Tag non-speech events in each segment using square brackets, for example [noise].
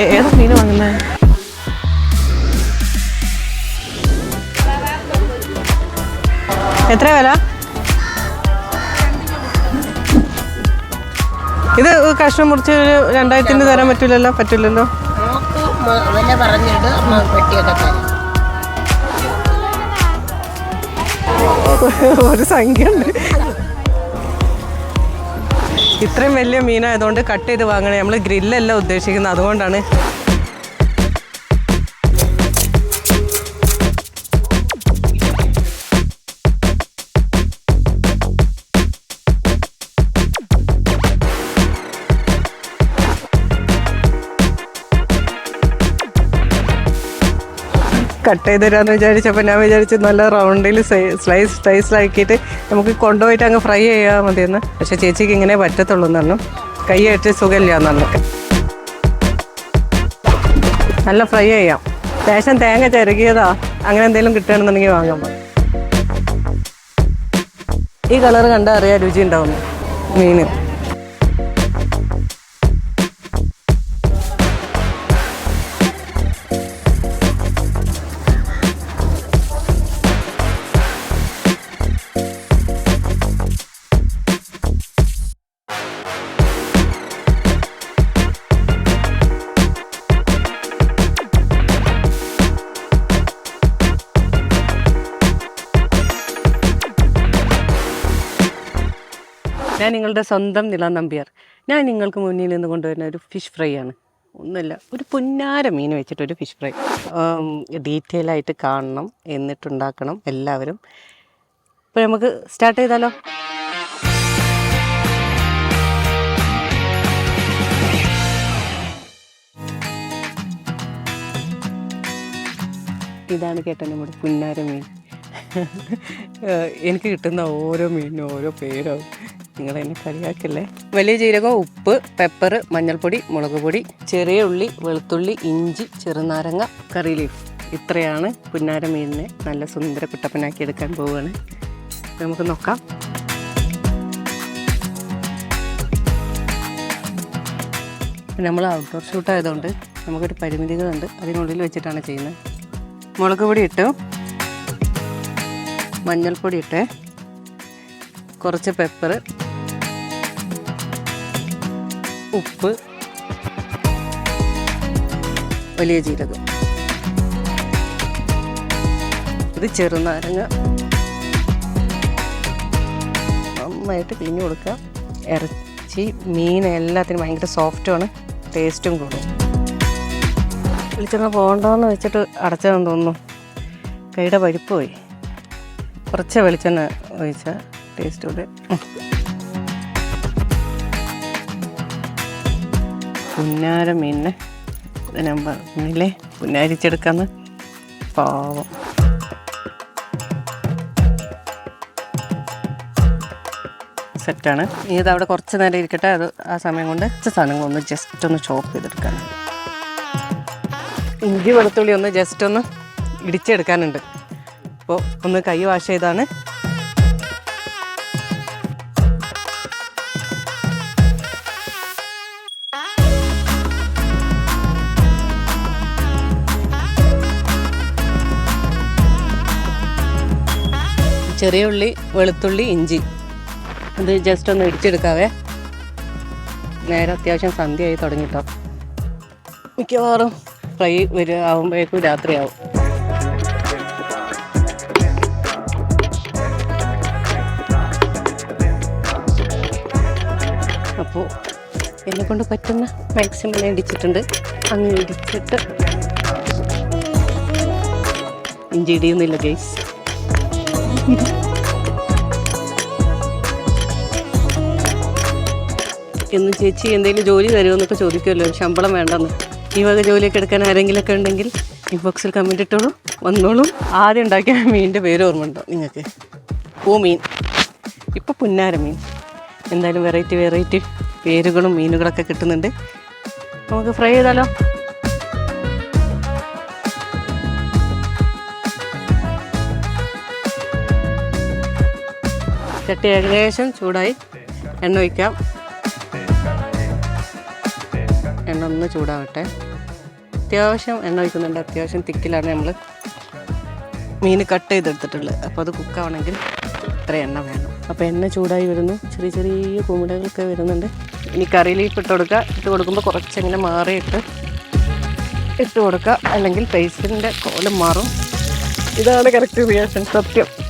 ഏതാ മീൻ വാങ്ങുന്നത് എത്ര വില? ഇത് കഷ്ണം മുറിച്ച് ഒരു രണ്ടായിരത്തിന് തരാൻ പറ്റില്ലല്ലോ? പറ്റില്ലല്ലോ? നോക്ക് മ- വില പറഞ്ഞിട്ട് പെട്ടിയൊക്കെ തരും. ഒരു സംഖ്യ ഉണ്ട് ഇത്രയും വലിയ മീനായതുകൊണ്ട് കട്ട് ചെയ്ത് വാങ്ങണേ. നമ്മൾ ഗ്രില്ലല്ല ഉദ്ദേശിക്കുന്നത്. അതുകൊണ്ടാണ്. കട്ട് ചെയ്ത് തരാമെന്ന് വിചാരിച്ചപ്പോൾ ഞാൻ വിചാരിച്ചു നല്ല റൗണ്ടിൽ സ്ലൈസ് സ്ലൈസിലാക്കിയിട്ട് നമുക്ക് കൊണ്ടുപോയിട്ട് അങ്ങ് ഫ്രൈ ചെയ്യാൻ മതിയെന്ന്. പക്ഷെ ചേച്ചിക്ക് ഇങ്ങനെ പറ്റത്തുള്ളൂ എന്നു പറഞ്ഞു. കൈ ആയിട്ട് സുഖമില്ല എന്ന് നല്ല ഫ്രൈ ചെയ്യാം. ലേശം തേങ്ങ ചിരകിയതാ അങ്ങനെ എന്തെങ്കിലും കിട്ടുകയാണെന്നുണ്ടെങ്കിൽ വാങ്ങാം. ഈ കളർ കണ്ടാൽ അറിയാം രുചി ഉണ്ടാവുന്നു മീന് ഞാൻ നിങ്ങളുടെ സ്വന്തം നില നമ്പ്യാർ. ഞാൻ നിങ്ങൾക്ക് മുന്നിൽ നിന്ന് കൊണ്ടുവരുന്ന ഒരു ഫിഷ് ഫ്രൈ ആണ്. ഒന്നുമില്ല ഒരു പുന്നാര മീൻ വെച്ചിട്ടൊരു ഫിഷ് ഫ്രൈ. ഡീറ്റെയിൽ ആയിട്ട് കാണണം എന്നിട്ടുണ്ടാക്കണം എല്ലാവരും. ഇപ്പോൾ നമുക്ക് സ്റ്റാർട്ട് ചെയ്താലോ? ഇതാണ് കേട്ടോ നമ്മുടെ പുന്നാര മീൻ. [laughs] എനിക്ക് കിട്ടുന്ന ഓരോ മീനിനും ഓരോ പേരാവും. നിങ്ങൾ എന്നെ കളിയാക്കല്ലേ? വലിയ ജീരകം ഉപ്പ് പെപ്പർ മഞ്ഞൾപ്പൊടി മുളക് പൊടി ചെറിയ ഉള്ളി വെളുത്തുള്ളി ഇഞ്ചി ചെറുനാരങ്ങ കറി ലീഫ് ഇത്രയാണ് പുന്നാര മീനിനെ നല്ല സുന്ദര കുട്ടപ്പനാക്കി എടുക്കാൻ പോവുകയാണ്. നമുക്ക് നോക്കാം. നമ്മൾ ഔട്ട്ഡോർ ഷൂട്ട് ആയതുകൊണ്ട് നമുക്കൊരു പരിമിതികളുണ്ട്. അതിനുള്ളിൽ വെച്ചിട്ടാണ് ചെയ്യുന്നത്. മുളക് പൊടി ഇട്ടു മഞ്ഞൾപ്പൊടി ഇട്ട് കുറച്ച് പെപ്പർ ഉപ്പ് വലിയ ജീരകം. ഇത് ചെറുനാരങ്ങ. നന്നായിട്ട് പിഴിഞ്ഞു കൊടുക്കുക. ഇറച്ചി മീൻ എല്ലാത്തിനും ഭയങ്കര സോഫ്റ്റുമാണ് ടേസ്റ്റും കൂടും. വെളിച്ചെണ്ണ പോകണ്ടെന്ന് വെച്ചിട്ട് അടച്ചതെന്ന് തോന്നുന്നു. കൈയുടെ പരിപ്പ് പോയി. കുറച്ച് വെളിച്ചെണ്ണ ഒഴിച്ചാൽ ടേസ്റ്റ് കൂടെ. പുന്നാര മീനിനെ. ഞാൻ പറഞ്ഞില്ലേ പുന്നാരിച്ചെടുക്കാന്ന്. പാവം. സെറ്റാണ്. ഇനി ഇത് അവിടെ കുറച്ച് നേരം ഇരിക്കട്ടെ. അത് ആ സമയം കൊണ്ട് കുറച്ച് സാധനങ്ങളൊന്ന് ജസ്റ്റ് ഒന്ന് ചോപ്പ് ചെയ്തെടുക്കാൻ ഇഞ്ചി വെളുത്തുള്ളി ഒന്ന് ജസ്റ്റ് ഒന്ന് ഇടിച്ചെടുക്കാനുണ്ട്. അപ്പോൾ ഒന്ന് കൈ വാഷ് ചെയ്താണ്. ചെറിയ ഉള്ളി വെളുത്തുള്ളി ഇഞ്ചി. ഇത് ജസ്റ്റ് ഒന്ന് ഇടിച്ചെടുക്കാവേ. നേരെ അത്യാവശ്യം സന്ധ്യയായി തുടങ്ങിട്ടോ. മിക്കവാറും ഫ്രൈ വരിക ആകുമ്പോഴേക്കും രാത്രിയാവും. അപ്പോൾ എന്നെ കൊണ്ട് പറ്റുന്ന മാക്സിമം ഇടിച്ചിട്ടുണ്ട്. അങ്ങ് ഇടിച്ചിട്ട് ഇഞ്ചി ഇടിയുന്നില്ല ഗൈസ് എന്ന് ചേച്ചി എന്തെങ്കിലും ജോലി തരുമെന്നൊക്കെ ചോദിക്കുമല്ലോ. ശമ്പളം വേണ്ടെന്ന്. ഈ വക ജോലിയൊക്കെ എടുക്കാൻ ആരെങ്കിലുമൊക്കെ ഉണ്ടെങ്കിൽ ഇൻബോക്സിൽ കമന്റ് ഇട്ടോളൂ. വന്നോളൂ. ആദ്യം ഉണ്ടാക്കിയ മീനിന്റെ പേര് ഓർമ്മ ഉണ്ടോ നിങ്ങൾക്ക് പൂമീൻ ഇപ്പോൾ പുന്നാര മീൻ. എന്തായാലും വെറൈറ്റി വെറൈറ്റി പേരുകളും മീനുകളൊക്കെ കിട്ടുന്നുണ്ട്. നമുക്ക് ഫ്രൈ ചെയ്താലോ? ചട്ടി ഏകദേശം ചൂടായി. എണ്ണ ഒഴിക്കാം. എണ്ണ ഒന്ന് ചൂടാവട്ടെ. അത്യാവശ്യം എണ്ണ ഒഴിക്കുന്നുണ്ട്. അത്യാവശ്യം തിക്കിലാണ് നമ്മൾ മീൻ കട്ട് ചെയ്തെടുത്തിട്ടുള്ളത്. അപ്പോൾ അത് കുക്കാവണമെങ്കിൽ ഇത്ര എണ്ണ വേണം. അപ്പോൾ എണ്ണ ചൂടായി വരുന്നു. ചെറിയ ചെറിയ കുമിടകളൊക്കെ വരുന്നുണ്ട്. ഇനി കറിയിലേക്ക് ഇട്ട് കൊടുക്കുക. ഇട്ട് കൊടുക്കുമ്പോൾ കുറച്ചെങ്ങനെ മാറിയിട്ട് ഇട്ട് കൊടുക്കുക. അല്ലെങ്കിൽ പേസ്റ്റിന്റെ കോലം മാറും. ഇതാണ് കറക്റ്റ് റിയാക്ഷൻ സത്യം.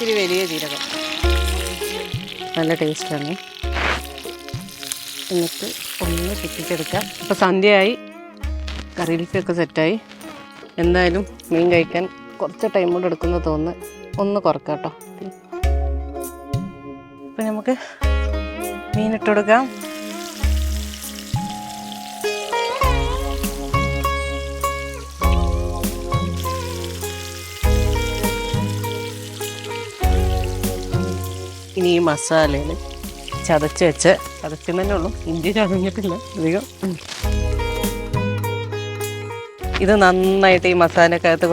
ഇത്തിരി വലിയ ജീരകം. നല്ല ടേസ്റ്റാണ്. എന്നിട്ട് ഒന്ന് ചുറ്റിച്ചെടുക്കാം. അപ്പോൾ സന്ധ്യയായി. കറിയിലേക്കൊക്കെ സെറ്റായി. എന്തായാലും മീൻ കഴിക്കാൻ കുറച്ച് ടൈം കൊണ്ട് എടുക്കുന്ന തോന്നുന്നു ഒന്ന് കുറക്കാം കേട്ടോ. അപ്പം നമുക്ക് മീൻ ഇട്ട് കൊടുക്കാം. ഇനി ഈ മസാലയിൽ ചതച്ച് വെച്ച് ചതച്ച് തന്നെ ഉള്ളൂ. ഇഞ്ചി ചതഞ്ഞിട്ടില്ല അധികം. ഇത് നന്നായിട്ട് ഈ മസാലക്കകത്ത്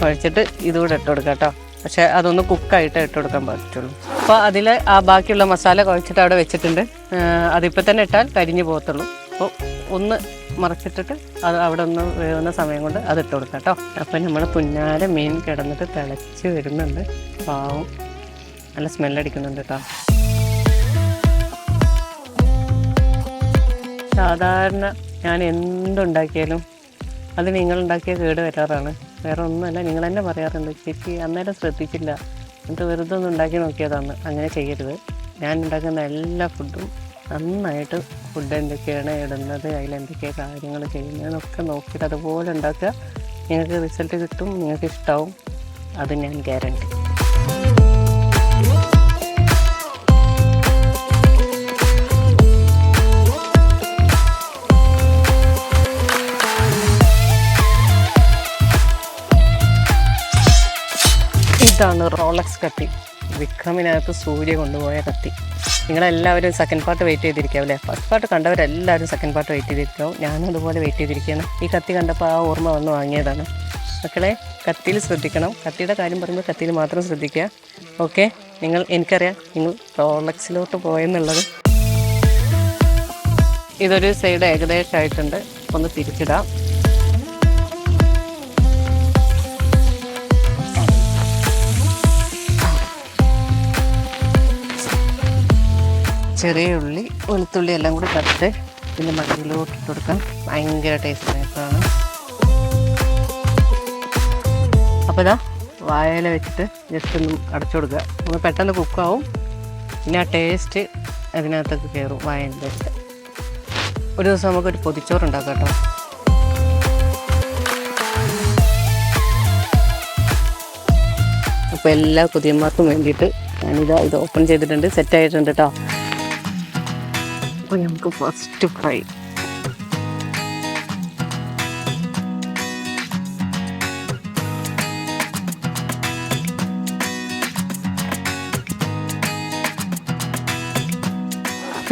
കുഴച്ചിട്ട് ഇതുകൂടെ ഇട്ട് കൊടുക്കാം കേട്ടോ. പക്ഷെ അതൊന്ന് കുക്കായിട്ട് ഇട്ട് കൊടുക്കാൻ പറ്റുള്ളൂ. അപ്പോൾ അതിൽ ആ ബാക്കിയുള്ള മസാല കുഴച്ചിട്ട് അവിടെ വെച്ചിട്ടുണ്ട്. അതിപ്പോൾ തന്നെ ഇട്ടാൽ കരിഞ്ഞു പോകത്തുള്ളൂ. അപ്പോൾ ഒന്ന് മറച്ചിട്ടിട്ട് അത് അവിടെ ഒന്ന് വേവുന്ന സമയം കൊണ്ട് അത് ഇട്ട് കൊടുക്കാം കേട്ടോ. അപ്പം നമ്മൾ പുന്നാര മീൻ കിടന്നിട്ട് തിളച്ച് വരുന്നുണ്ട്. പാവം. നല്ല സ്മെല്ലടിക്കുന്നുണ്ട് കേട്ടോ സാധാരണ ഞാൻ എന്തുണ്ടാക്കിയാലും അത് നിങ്ങൾ ഉണ്ടാക്കിയ കേട് വരാറാണ്. വേറെ ഒന്നുമല്ല നിങ്ങൾ തന്നെ പറയാറുണ്ട് ചേച്ചി അന്നേരം ശ്രദ്ധിച്ചില്ല. എന്നിട്ട് വെറുതെ ഒന്ന് ഉണ്ടാക്കി നോക്കിയതാണ്. അങ്ങനെ ചെയ്യരുത്. ഞാൻ ഉണ്ടാക്കുന്ന എല്ലാ ഫുഡും നന്നായിട്ട് ഫുഡ് എന്തൊക്കെയാണ് ഇടുന്നത് അതിലെന്തൊക്കെ കാര്യങ്ങൾ ചെയ്യുന്നതെന്നൊക്കെ നോക്കിയിട്ട് അതുപോലെ ഉണ്ടാക്കുക. നിങ്ങൾക്ക് റിസൾട്ട് കിട്ടും നിങ്ങൾക്ക് ഇഷ്ടമാവും അത് ഞാൻ ഗ്യാരണ്ടി ഇതാണ് റോളക്സ് കത്തി. വിക്രമിനകത്ത് സൂര്യ കൊണ്ടുപോയ കത്തി. നിങ്ങളെല്ലാവരും സെക്കൻഡ് പാർട്ട് വെയിറ്റ് ചെയ്തിരിക്കുക അല്ലേ? ഫസ്റ്റ് പാർട്ട് കണ്ടവരെല്ലാവരും സെക്കൻഡ് പാർട്ട് വെയിറ്റ് ചെയ്തിരിക്കാവും ഞാനും അതുപോലെ വെയിറ്റ് ചെയ്തിരിക്കുകയാണ്. ഈ കത്തി കണ്ടപ്പോൾ ആ ഓർമ്മ വന്ന് വാങ്ങിയതാണ്. മക്കളെ കത്തിയിൽ ശ്രദ്ധിക്കണം. കത്തിയുടെ കാര്യം പറയുമ്പോൾ കത്തിയിൽ മാത്രം ശ്രദ്ധിക്കുക. ഓക്കെ നിങ്ങൾ എനിക്കറിയാം നിങ്ങൾ റോളക്സിലോട്ട് പോയെന്നുള്ളത്. ഇതൊരു സൈഡ് ഏകദേശമായിട്ടുണ്ട് ഒന്ന് തിരിച്ചിടാം. ചെറിയ ഉള്ളി വെളുത്തുള്ളി എല്ലാം കൂടി കട്ട് പിന്നെ മല്ലിയിലോട്ട് ഇട്ട് കൊടുക്കാം ഭയങ്കര ടേസ്റ്റ് ആയിട്ടാണ് അപ്പോൾ ഇതാ വായല വെച്ചിട്ട് ജസ്റ്റ് ഒന്ന് അടച്ചു കൊടുക്കുക. ഒന്ന് പെട്ടെന്ന് കുക്കാവും പിന്നെ ആ ടേസ്റ്റ് അതിനകത്തൊക്കെ കയറും അടുത്ത്. ഒരു ദിവസം നമുക്കൊരു പൊതിച്ചോറ് ഉണ്ടാക്കാം കേട്ടോ. അപ്പോൾ എല്ലാ കുതിയന്മാർക്കും വേണ്ടിയിട്ട് ഞാനിതാ ഇത് ഓപ്പൺ ചെയ്തിട്ടുണ്ട് സെറ്റ് ആയിട്ടുണ്ട് കേട്ടോ അപ്പോൾ നമുക്ക് ഫസ്റ്റ് ഫ്രൈ അപ്പം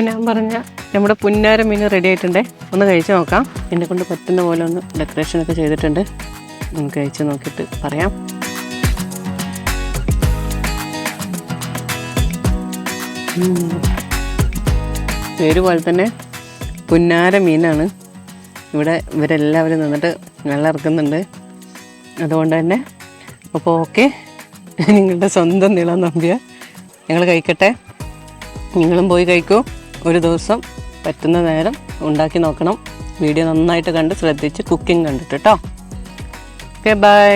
ഞാൻ പറഞ്ഞ നമ്മുടെ പുന്നാര മീൻ റെഡി ആയിട്ടുണ്ടേ. ഒന്ന് കഴിച്ച് നോക്കാം. എന്നെ കൊണ്ട് പറ്റുന്ന പോലെ ഒന്ന് ഡെക്കറേഷനൊക്കെ ചെയ്തിട്ടുണ്ട്. നമുക്ക് കഴിച്ച് നോക്കിയിട്ട് പറയാം. ഉം. പേര് പോലെ തന്നെ പുന്നാര മീനാണ്. ഇവിടെ ഇവരെല്ലാവരും നിന്നിട്ട് വെള്ളം ഇറക്കുന്നുണ്ട്. അതുകൊണ്ട് തന്നെ അപ്പോൾ ഓക്കെ നിങ്ങളുടെ സ്വന്തം നീളം നമ്പിയ ഞങ്ങൾ കഴിക്കട്ടെ. നിങ്ങളും പോയി കഴിക്കൂ. ഒരു ദിവസം പറ്റുന്ന നേരം ഉണ്ടാക്കി നോക്കണം. വീഡിയോ നന്നായിട്ട് കണ്ട് ശ്രദ്ധിച്ച് കുക്കിംഗ് കണ്ടിട്ട് കേട്ടോ ഓക്കെ ബൈ.